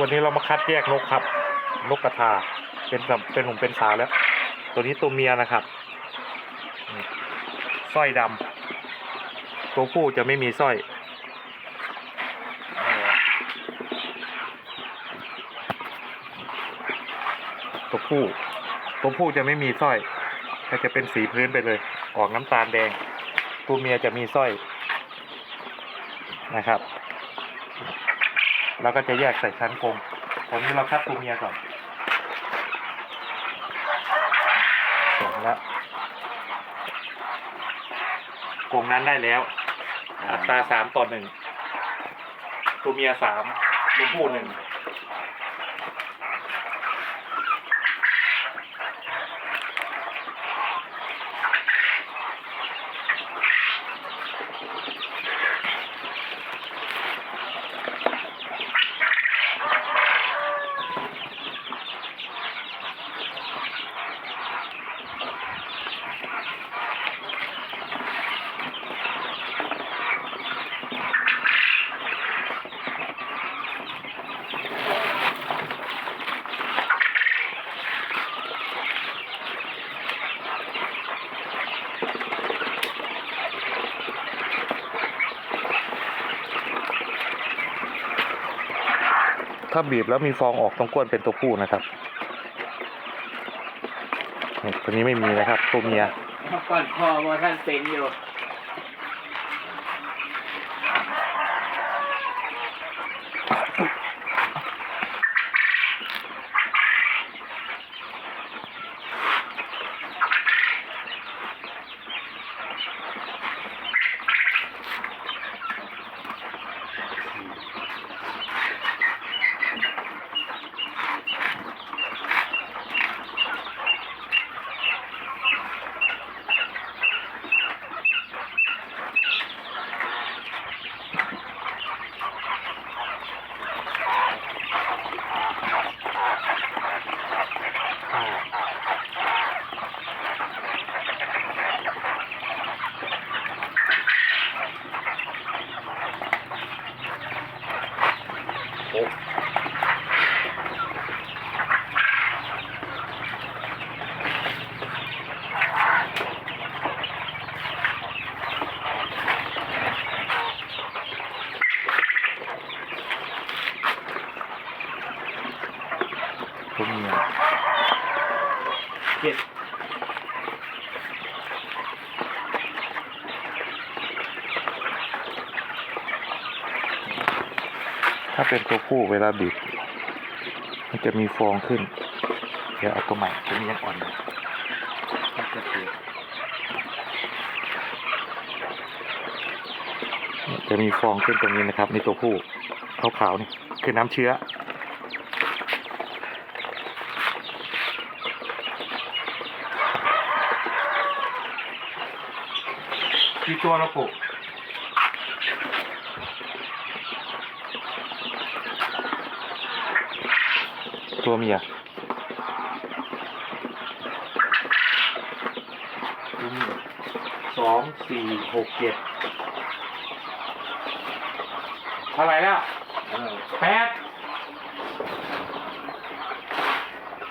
วันนี้เรามาคัดแยกนกครับ นกกระทา เป็นเป็นหนุ่มเป็นสาวแล้ว ตัวนี้ตัวเมียนะครับสร้อยดำตัวผู้จะไม่มีสร้อยตัวผู้ตัวผู้จะไม่มีสร้อยก็จะเป็นสีพื้นไปเลย ออกน้ำตาลแดง ตัวเมียจะมีสร้อยนะครับ แล้วก็จะแยกใส่ชั้นกรงตอนนี้เราคัดตัวเมียก่อนสองแล้วกรงนั้นได้แล้ว อัตราสามต่อหนึ่งตัวเมียสามตัวผู้หนึ่ง ถ้าบีบแล้วมีฟองออกต้องก้นเป็นตัวผู้นะครับตัวนี้ไม่มีนะครับตัวเมียก่อนคอว่าท่านเป็นอยู่ ตัวเมียเจ็ดถ้าเป็นตัวผู้เวลาบีบมันจะมีฟองขึ้น เดี๋ยวเอาตัวใหม่ตัวนี้ยังอ่อนอยู่จะเจ็ดจะมีฟองขึ้นตรงนี้นะครับในตัวผู้ขาวๆนี่คือน้ำเชื้อ กี่ตัวแล้วปุ๊ตัวเมียตัวเมียสองสี่หกเจ็ดเท่าไหร่แล้วเออแปด